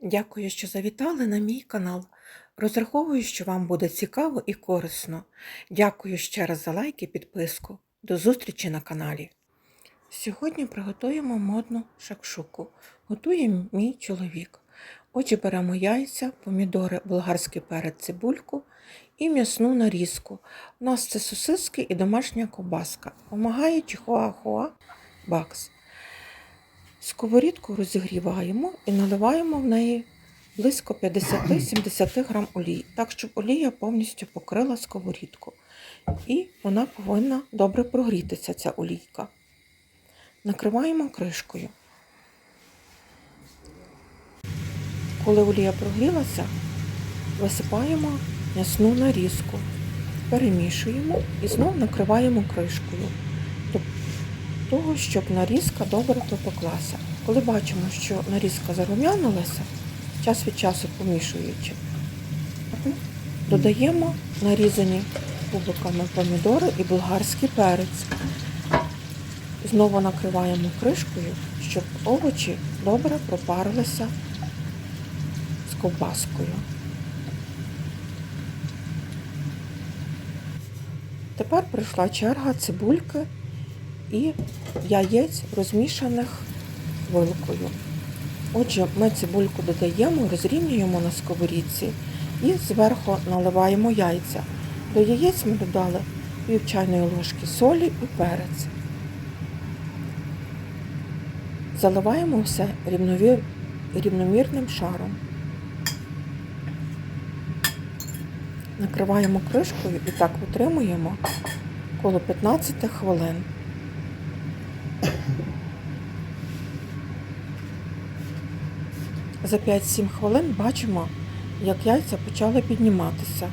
Дякую, що завітали на мій канал. Розраховую, що вам буде цікаво і корисно. Дякую ще раз за лайк і підписку. До зустрічі на каналі. Сьогодні приготуємо модну шакшуку. Готує мій чоловік. Отже, беремо яйця, помідори, болгарський перець, цибульку і м'ясну нарізку. У нас це сосиски і домашня ковбаска. Помагає Чихуахуа Бакс. Сковорідку розігріваємо і наливаємо в неї близько 50-70 грам олії, так щоб олія повністю покрила сковорідку. І вона повинна добре прогрітися, ця олійка. Накриваємо кришкою. Коли олія прогрілася, висипаємо м'ясну нарізку, перемішуємо і знову накриваємо кришкою того, щоб нарізка добре пропеклася. Коли бачимо, що нарізка зарум'янилася, час від часу помішуючи, додаємо нарізані кубиками помідори і болгарський перець. Знову накриваємо кришкою, щоб овочі добре пропарилися з ковбаскою. Тепер прийшла черга цибульки і яєць розмішаних вилкою. Отже, ми цибульку додаємо, розрівнюємо на сковорідці і зверху наливаємо яйця. До яєць ми додали пів чайної ложки солі і перець. Заливаємо все рівномірним шаром. Накриваємо кришкою і так утримуємо коло 15 хвилин. За 5-7 хвилин бачимо, як яйця почали підніматися.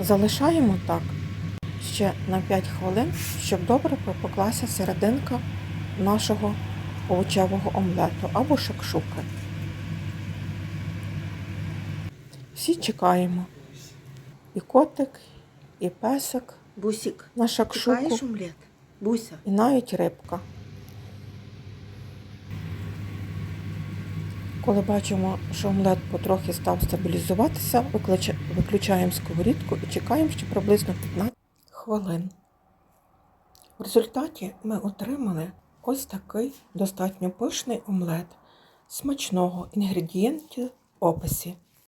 Залишаємо так ще на 5 хвилин, щоб добре пропеклася серединка нашого овочевого омлету або шакшуки. Всі чекаємо. І котик, і песик Бусик, на шакшуку, чекаєш омлет? Буся. і навіть рибка. Коли бачимо, що омлет потрохи став стабілізуватися, виключаємо сковорідку і чекаємо ще приблизно 15 хвилин. В результаті ми отримали ось такий достатньо пишний омлет. Смачного інгредієнтів описі.